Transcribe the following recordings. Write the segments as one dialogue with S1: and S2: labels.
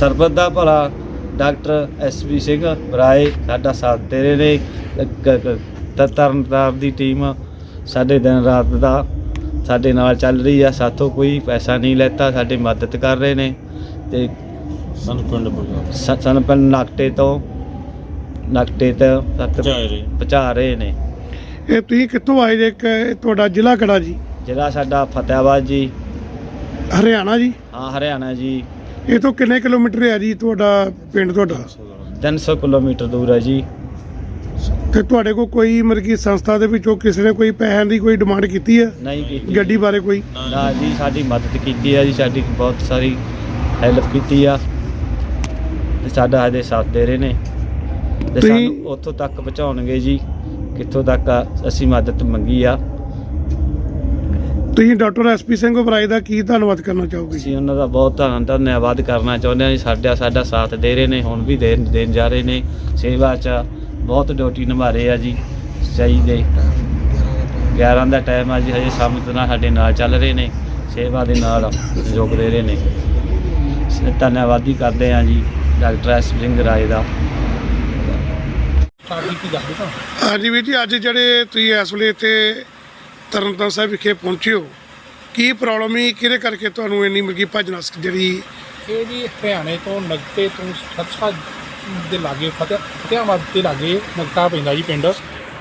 S1: ਸਰਬਤ ਦਾ ਭਲਾ। Doctor S V Singh Oberoi ਸਾਡਾ ਸਾਥ ਦੇ ਰਹੇ ਨੇ। ਕ- ਕ- ਤ- ਤਰਨਤਾਰਨ ਦੀ ਟੀਮ ਸਾਡੇ ਦਿਨ ਰਾਤ ਦਾ ਸਾਡੇ ਨਾਲ ਚੱਲ ਰਹੀ ਆ। ਸਾਥੋਂ ਕੋਈ ਪੈਸਾ ਨਹੀਂ ਲੈਤਾ ਸਾਡੀ ਮਦਦ ਕਰ ਰਹੇ ਨੇ। ਤੇ
S2: ਸਾਨੂੰ ਪਿੰਡ
S1: ਸਾਨੂੰ ਪਿੰਡ ਨਕਟੇ ਤੋਂ ਨਕਟੇ ਤੋਂ ਤੱਕ ਪਹੁੰਚਾ ਰਹੇ। ਨੇ।
S3: ਇਹ ਤੁਸੀਂ ਕਿੱਥੋਂ ਆਏ ਜੇ? ਇੱਕ ਤੁਹਾਡਾ ਜ਼ਿਲ੍ਹਾ ਕਿਹੜਾ ਜੀ?
S1: ਜਿਹੜਾ ਸਾਡਾ ਫਤਿਆਬਾਦ ਜੀ।
S3: ਹਰਿਆਣਾ ਜੀ?
S1: ਹਾਂ ਹਰਿਆਣਾ ਜੀ।
S3: ਇਹ ਤੋਂ ਕਿੰਨੇ ਕਿਲੋਮੀਟਰ ਹੈ ਜੀ ਤੁਹਾਡਾ ਪਿੰਡ ਤੁਹਾਡਾ?
S1: 300 ਕਿਲੋਮੀਟਰ ਦੂਰ ਹੈ ਜੀ।
S3: ਤੇ ਤੁਹਾਡੇ ਕੋਲ ਕੋਈ ਮਤਲਬ ਕਿ ਸੰਸਥਾ ਦੇ ਵਿੱਚੋਂ ਕਿਸੇ ਨੇ ਕੋਈ ਪੈਸਿਆਂ ਦੀ ਕੋਈ ਡਿਮਾਂਡ ਕੀਤੀ ਹੈ?
S1: ਨਹੀਂ ਕੀਤੀ।
S3: ਗੱਡੀ ਬਾਰੇ ਕੋਈ?
S1: ਨਾ ਜੀ ਸਾਡੀ ਮਦਦ ਕੀਤੀ ਆ ਜੀ ਸਾਡੀ ਬਹੁਤ ਸਾਰੀ ਹੈਲਪ ਕੀਤੀ ਆ। ਤੇ ਸਾਡਾ ਹਜੇ ਸਾਥ ਦੇ ਰਹੇ ਨੇ। ਤੇ
S3: ਤੁਸੀਂ-
S1: ਸਾਨੂੰ ਉੱਥੋਂ ਤੱਕ ਪਹੁੰਚਾਉਣਗੇ ਜੀ ਕਿੱਥੋਂ ਤੱਕ ਆ- ਅਸੀਂ ਮਦਦ ਮੰਗੀ ਆ।
S3: ਤੁਸੀਂ ਡਾਕਟਰ ਐਸਪੀ ਸਿੰਘ ਉਬਰਾਏ ਦਾ ਕੀ ਧੰਨਵਾਦ ਕਰਨਾ ਚਾਹੋਗੇ?
S1: ਅਸੀਂ ਉਹਨਾਂ ਦਾ ਬਹੁਤ ਧੰਨ ਧੰਨਵਾਦ ਕਰਨਾ ਚਾਹੁੰਦੇ ਹਾਂ ਜੀ। ਸਾਡਾ ਸਾਡਾ ਸਾਥ ਦੇ ਰਹੇ ਨੇ ਹੁਣ ਵੀ ਦੇਣ ਦੇਣ ਜਾ ਰਹੇ ਨੇ। ਸੇਵਾ 'ਚ ਬਹੁਤ ਡਿਊਟੀ ਨਿਭਾ ਰਹੇ ਆ ਜੀ। ਸਹੀ ਦੇ। 11 ਦਾ ਟਾਈਮ ਆ ਜੀ ਹਜੇ ਸਮਤ ਨਾਲ ਸਾਡੇ ਨਾਲ ਚੱਲ ਰਹੇ ਨੇ। ਸੇਵਾ ਦੇ ਨਾਲ ਸਹਿਯੋਗ ਦੇ ਰਹੇ ਨੇ। ਧੰਨਵਾਦੀ ਕਰਦੇ ਆ ਜੀ ਡਾਕਟਰ ਐਸ ਸਿੰਘ ਰਾਏ ਦਾ।
S3: ਹਾਂਜੀ ਵੀਰ ਜੀ ਅੱਜ ਜਿਹੜੇ ਤੁਸੀਂ ਇਸ ਵੇਲੇ ਇੱਥੇ ਤਰਨਤਾਰਨ ਸਾਹਿਬ ਵਿਖੇ ਪਹੁੰਚੇ ਹੋ। ਕੀ ਪ੍ਰੋਬਲਮ ਹੈ ਕਿਹਦੇ ਕਰਕੇ ਤੁਹਾਨੂੰ ਇੰਨੀ ਮਲਕੀ ਭੱਜ ਨਸ ਜਿਹੜੀ
S4: ਇਹ ਜੀ ਹਰਿਆਣੇ ਤੋਂ ਨਗਤੇ ਤੋਂ ਸਤਸਾ ਦੇ ਲਾਗੇ, ਫਤਿਹ ਫਤਿਆਬਾਦ ਦੇ ਲਾਗੇ ਨਗਤਾ ਪੈਂਦਾ ਜੀ ਪਿੰਡ।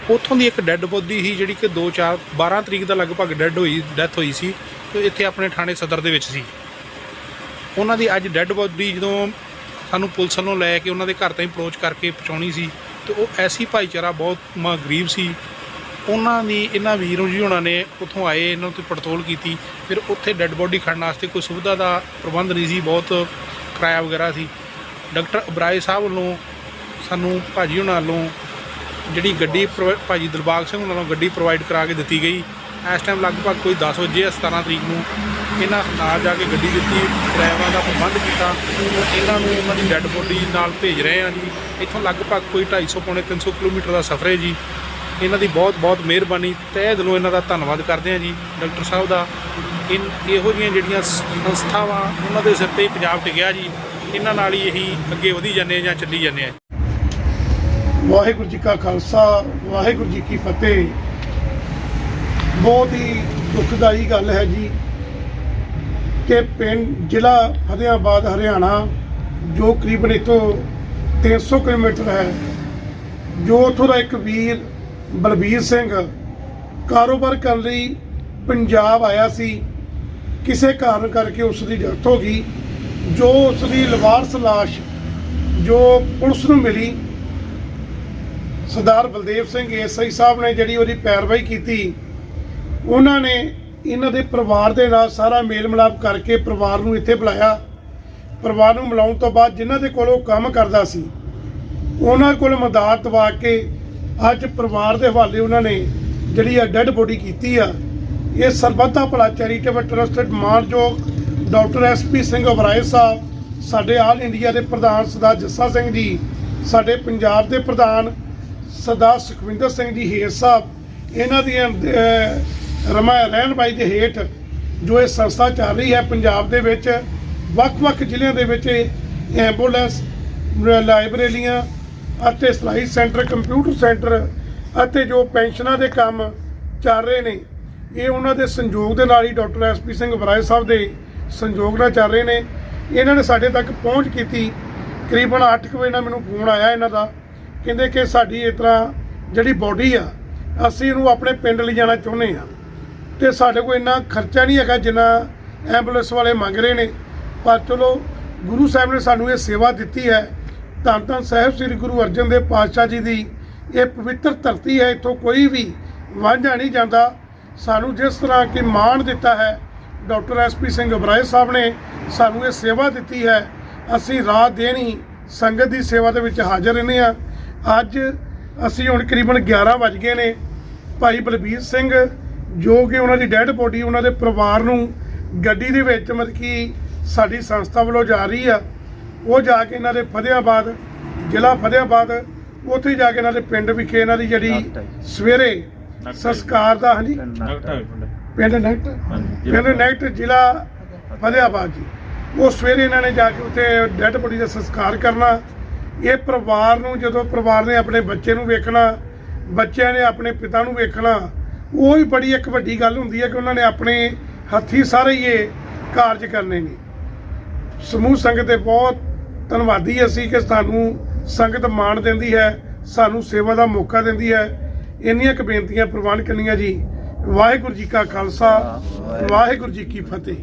S4: ਉੱਥੋਂ ਦੀ ਇੱਕ ਡੈੱਡ ਬੋਡੀ ਸੀ, ਜਿਹੜੀ ਕਿ 2 4 12 ਤਰੀਕ ਦਾ ਲਗਭਗ ਡੈੱਡ ਹੋਈ, ਡੈਥ ਹੋਈ ਸੀ ਤੇ ਇੱਥੇ ਆਪਣੇ ਥਾਣੇ ਸਦਰ ਦੇ ਵਿੱਚ ਸੀ। ਉਹਨਾਂ ਦੀ ਅੱਜ ਡੈੱਡ ਬੋਡੀ ਜਦੋਂ ਸਾਨੂੰ ਪੁਲਿਸ ਵੱਲੋਂ ਲੈ ਕੇ ਉਹਨਾਂ ਦੇ ਘਰ ਤਾਈਂ ਅਪਰੋਚ ਕਰਕੇ ਪਹੁੰਚਾਉਣੀ ਸੀ, ਤੇ ਉਹ ਐਸੀ ਭਾਈਚਾਰਾ ਬਹੁਤ ਗਰੀਬ ਸੀ ਉਹਨਾਂ ਦੀ, ਇਹਨਾਂ ਵੀਰੋ ਜੀ ਉਹਨਾਂ ਨੇ ਉੱਥੋਂ ਆਏ, ਇਹਨਾਂ ਤੇ ਪੜਤੋਲ ਕੀਤੀ। ਫਿਰ ਉੱਥੇ ਡੈੱਡ ਬੋਡੀ ਖੜਨ ਵਾਸਤੇ ਕੋਈ ਸੁਵਿਧਾ ਦਾ ਪ੍ਰਬੰਧ ਨਹੀਂ ਸੀ, ਬਹੁਤ ਕਿਰਾਇਆ ਵਗੈਰਾ ਸੀ। ਡਾਕਟਰ ਅਬਰਾਏ ਸਾਹਿਬ ਵੱਲੋਂ ਸਾਨੂੰ ਭਾਜੀ ਉਹਨਾਂ ਵੱਲੋਂ ਜਿਹੜੀ ਗੱਡੀ ਪ੍ਰੋ- ਭਾਜੀ ਦਿਲਬਾਗ ਸਿੰਘ ਉਹਨਾਂ ਨੂੰ ਗੱਡੀ ਪ੍ਰੋਵਾਈਡ ਕਰਾ ਕੇ ਦਿੱਤੀ ਗਈ। ਇਸ ਟਾਈਮ ਲਗਭਗ ਕੋਈ 10 ਵਜੇ ਆ 17 ਤਰੀਕ ਨੂੰ ਇਹਨਾਂ ਨਾਲ ਜਾ ਕੇ ਗੱਡੀ ਦਿੱਤੀ, ਡਰਾਈਵਰਾਂ ਦਾ ਪ੍ਰਬੰਧ ਕੀਤਾ। ਇਹਨਾਂ ਨੂੰ ਉਹਨਾਂ ਦੀ ਡੈੱਡ ਬੋਡੀ ਨਾਲ ਭੇਜ ਰਹੇ ਆ ਜੀ। ਇੱਥੋਂ ਲਗਭਗ ਕੋਈ 250 ਪੌਣੇ 300 ਕਿਲੋਮੀਟਰ ਦਾ ਸਫ਼ਰ ਹੈ ਜੀ। ਇਹਨਾਂ ਦੀ ਬਹੁਤ ਬਹੁਤ ਮਿਹਰਬਾਨੀ। ਤਹਿ ਦਿਲੋਂ ਇਹਨਾਂ ਦਾ ਧੰਨਵਾਦ ਕਰਦੇ ਹਾਂ ਜੀ, ਡਾਕਟਰ ਸਾਹਿਬ ਦਾ। ਇਨ ਇਹੋ ਜਿਹੀਆਂ ਜਿਹੜੀਆਂ ਸੰਸਥਾਵਾਂ ਉਹਨਾਂ ਦੇ ਸਿਰ ਤੇ ਹੀ ਪੰਜਾਬ ਟਿਕਿਆ ਜੀ, ਇਹਨਾਂ ਨਾਲ ਹੀ ਇਹੀ ਅੱਗੇ ਵਧੀ ਜਾਂਦੇ ਆ ਜਾਂ ਚੱਲੀ ਜਾਂਦੇ ਆ
S3: ਵਾਹਿਗੁਰੂ ਜੀ ਕਾ ਖਾਲਸਾ, ਵਾਹਿਗੁਰੂ ਜੀ ਕੀ ਫਤਿਹ। ਬਹੁਤ ਹੀ ਦੁਖਦਾਈ ਗੱਲ ਹੈ ਜੀ ਕਿ ਪਿੰਡ, ਜ਼ਿਲ੍ਹਾ ਫਤਿਆਬਾਦ ਹਰਿਆਣਾ, ਜੋ ਕਰੀਬਨ ਇੱਥੋਂ 300 ਕਿਲੋਮੀਟਰ ਹੈ, ਜੋ ਉੱਥੋਂ ਦਾ ਇੱਕ ਵੀਰ ਬਲਬੀਰ ਸਿੰਘ ਕਾਰੋਬਾਰ ਕਰਨ ਲਈ ਪੰਜਾਬ ਆਇਆ ਸੀ। ਕਿਸੇ ਕਾਰਨ ਕਰਕੇ ਉਸ ਦੀ ਡੈਥ ਹੋ ਗਈ, ਜੋ ਉਸ ਦੀ ਲਵਾਰਸ ਲਾਸ਼ ਜੋ ਪੁਲਿਸ ਨੂੰ ਮਿਲੀ। ਸਰਦਾਰ ਬਲਦੇਵ ਸਿੰਘ ਐਸਆਈ ਸਾਹਿਬ ਨੇ ਜਿਹੜੀ ਉਹਦੀ ਪੈਰਵਾਈ ਕੀਤੀ, ਉਹਨਾਂ ਨੇ ਇਹਨਾਂ ਦੇ ਪਰਿਵਾਰ ਦੇ ਨਾਲ ਸਾਰਾ ਮੇਲ ਮਿਲਾਪ ਕਰਕੇ ਪਰਿਵਾਰ ਨੂੰ ਇੱਥੇ ਬੁਲਾਇਆ। ਪਰਿਵਾਰ ਨੂੰ ਮਿਲਾਉਣ ਤੋਂ ਬਾਅਦ ਜਿਨ੍ਹਾਂ ਦੇ ਕੋਲ ਉਹ ਕੰਮ ਕਰਦਾ ਸੀ, ਉਹਨਾਂ ਕੋਲ ਮਦਦ ਦਵਾ ਕੇ ਅੱਜ ਪਰਿਵਾਰ ਦੇ ਹਵਾਲੇ ਉਹਨਾਂ ਨੇ ਜਿਹੜੀ ਆ ਡੈੱਡ ਬੋਡੀ ਕੀਤੀ ਆ ਇਹ ਸਰਬੱਤਾ ਭਲਾ ਚੈਰੀਟੇਬਲ ਟਰਸਟਡ ਮਾਨਯੋਗ ਡਾਕਟਰ ਐਸਪੀ ਸਿੰਘ ਅਬਰਾਏ ਸਾਹਿਬ ਸਾਡੇ ਆਲ ਇੰਡੀਆ ਦੇ ਪ੍ਰਧਾਨ ਸਰਦਾਰ ਜੱਸਾ ਸਿੰਘ ਜੀ ਸਾਡੇ ਪੰਜਾਬ ਦੇ ਪ੍ਰਧਾਨ ਸਰਦਾਰ ਸੁਖਵਿੰਦਰ ਸਿੰਘ ਜੀ ਹੇਰ ਸਾਹਿਬ ਇਹਨਾਂ ਦੀਆਂ ਅਹ, ਰਮਾ ਰਹਿਣ ਬਾਈ ਦੇ ਹੇਠ ਜੋ ਇਹ ਸੰਸਥਾ ਚੱਲ ਰਹੀ ਹੈ ਪੰਜਾਬ ਦੇ ਵਿੱਚ ਵੱਖ-ਵੱਖ ਜ਼ਿਲ੍ਹਿਆਂ ਦੇ ਵਿੱਚ ਇਹ ਐਂਬੂਲੈਂਸ ਲਾਇਬ੍ਰੇਰੀਆਂ ਅਤੇ ਸਿਲਾਈ ਸੈਂਟਰ, ਕੰਪਿਊਟਰ ਸੈਂਟਰ ਅਤੇ ਜੋ ਪੈਨਸ਼ਨਾਂ ਦੇ ਕੰਮ ਚੱਲ ਰਹੇ ਨੇ, ਇਹ ਉਹਨਾਂ ਦੇ ਸੰਯੋਗ ਦੇ ਨਾਲ ਹੀ ਡਾਕਟਰ ਐਸਪੀ ਸਿੰਘ ਬਰਾਏ ਸਾਹਿਬ ਦੇ ਸੰਯੋਗ ਨਾਲ ਚੱਲ ਰਹੇ ਨੇ। ਇਹਨਾਂ ਨੇ ਸਾਡੇ ਤੱਕ ਪਹੁੰਚ ਕੀਤੀ। ਕਰੀਬਨ 8 ਵਜੇ ਨਾਲ ਮੈਨੂੰ ਫੋਨ ਆਇਆ ਇਹਨਾਂ ਦਾ। ਕਹਿੰਦੇ ਕਿ ਸਾਡੀ ਇਸ ਤਰ੍ਹਾਂ ਜਿਹੜੀ ਬੋਡੀ ਆ, ਅਸੀਂ ਇਹਨੂੰ ਆਪਣੇ ਪਿੰਡ ਲਈ ਜਾਣਾ ਚਾਹੁੰਦੇ ਆ ਤੇ ਸਾਡੇ ਕੋਲ ਇੰਨਾ ਖਰਚਾ ਨਹੀਂ ਹੈਗਾ ਜਿੰਨਾ ਐਂਬੂਲੈਂਸ ਵਾਲੇ ਮੰਗ ਰਹੇ ਨੇ। ਪਰ ਚਲੋ, ਗੁਰੂ ਸਾਹਿਬ ਨੇ ਸਾਨੂੰ ਇਹ ਸੇਵਾ ਦਿੱਤੀ ਹੈ। ਧੰਨ ਧੰਨ ਸਾਹਿਬ ਸ੍ਰੀ ਗੁਰੂ ਅਰਜਨ ਦੇਵ ਪਾਤਸ਼ਾਹ ਜੀ ਦੀ ਇਹ ਪਵਿੱਤਰ ਧਰਤੀ ਹੈ, ਇੱਥੋਂ ਕੋਈ ਵੀ ਵਾਂਝਾ ਨਹੀਂ ਜਾਂਦਾ। ਸਾਨੂੰ ਜਿਸ ਤਰ੍ਹਾਂ ਕਿ ਮਾਣ ਦਿੱਤਾ ਹੈ, ਡਾਕਟਰ ਐਸਪੀ ਸਿੰਘ ਅਬਰਾਏ ਸਾਹਿਬ ਨੇ ਸਾਨੂੰ ਇਹ ਸੇਵਾ ਦਿੱਤੀ ਹੈ। ਅਸੀਂ ਰਾਤ ਦੇਣੀ ਸੰਗਤ ਦੀ ਸੇਵਾ ਦੇ ਵਿੱਚ ਹਾਜ਼ਰ ਰਹਿੰਦੇ ਆ ਅੱਜ ਅਸੀਂ ਹੁਣ ਕਰੀਬਨ 11 ਵੱਜ ਗਏ ਨੇ। ਭਾਈ ਬਲਬੀਰ ਸਿੰਘ, ਜੋ ਕਿ ਉਹਨਾਂ ਦੀ ਡੈੱਡ ਬੋਡੀ, ਉਹਨਾਂ ਦੇ ਪਰਿਵਾਰ ਨੂੰ ਗੱਡੀ ਦੇ ਵਿੱਚ ਮਤਲਬ ਕਿ ਸਾਡੀ ਸੰਸਥਾ ਵੱਲੋਂ ਜਾ ਰਹੀ ਆ। ਉਹ ਜਾ ਕੇ ਇਹਨਾਂ ਦੇ ਫਤਿਆਬਾਦ ਜ਼ਿਲ੍ਹਾ ਫਤਿਆਬਾਦ ਉੱਥੇ ਜਾ ਕੇ ਇਹਨਾਂ ਦੇ ਪਿੰਡ ਵਿਖੇ ਇਹਨਾਂ ਦੀ ਜਿਹੜੀ ਸਵੇਰੇ ਸੰਸਕਾਰ ਦਾ ਹਾਂਜੀ? ਪਿੰਡ ਨੈਕਟ ਪਿੰਡ। ਨੈਕਟ ਜ਼ਿਲ੍ਹਾ ਫਤਿਆਬਾਦ ਜੀ। ਉਹ ਸਵੇਰੇ ਇਹਨਾਂ ਨੇ ਜਾ ਕੇ ਉੱਥੇ ਡੈੱਡ ਬੋਡੀ ਦਾ ਸੰਸਕਾਰ ਕਰਨਾ। ਇਹ ਪਰਿਵਾਰ ਨੂੰ ਜਦੋਂ ਪਰਿਵਾਰ ਨੇ ਆਪਣੇ ਬੱਚੇ ਨੂੰ ਵੇਖਣਾ ਬੱਚਿਆਂ ਨੇ ਆਪਣੇ ਪਿਤਾ ਨੂੰ ਵੇਖਣਾ ਉਹ ਹੀ ਬੜੀ ਇੱਕ ਵੱਡੀ ਗੱਲ ਹੁੰਦੀ ਹੈ ਕਿ ਉਹਨਾਂ ਨੇ ਆਪਣੇ ਹੱਥੀ ਸਾਰੇ ਹੀ ਇਹ ਕਾਰਜ ਕਰਨੇ ਨੇ। ਸਮੂਹ ਸੰਗਤ ਦੇ ਬਹੁਤ ਧੰਨਵਾਦੀ ਅਸੀਂ ਕਿ ਸਾਨੂੰ ਸੰਗਤ ਮਾਣ ਦਿੰਦੀ ਹੈ ਸਾਨੂੰ ਸੇਵਾ ਦਾ ਮੌਕਾ ਦਿੰਦੀ ਹੈ। ਇੰਨੀਆਂ ਕੁ ਬੇਨਤੀਆਂ ਪ੍ਰਵਾਨ ਕਰਨੀਆਂ ਜੀ। ਵਾਹਿਗੁਰੂ ਜੀ ਕਾ ਖਾਲਸਾ ਵਾਹਿਗੁਰੂ ਜੀ ਕੀ ਫਤਿਹ।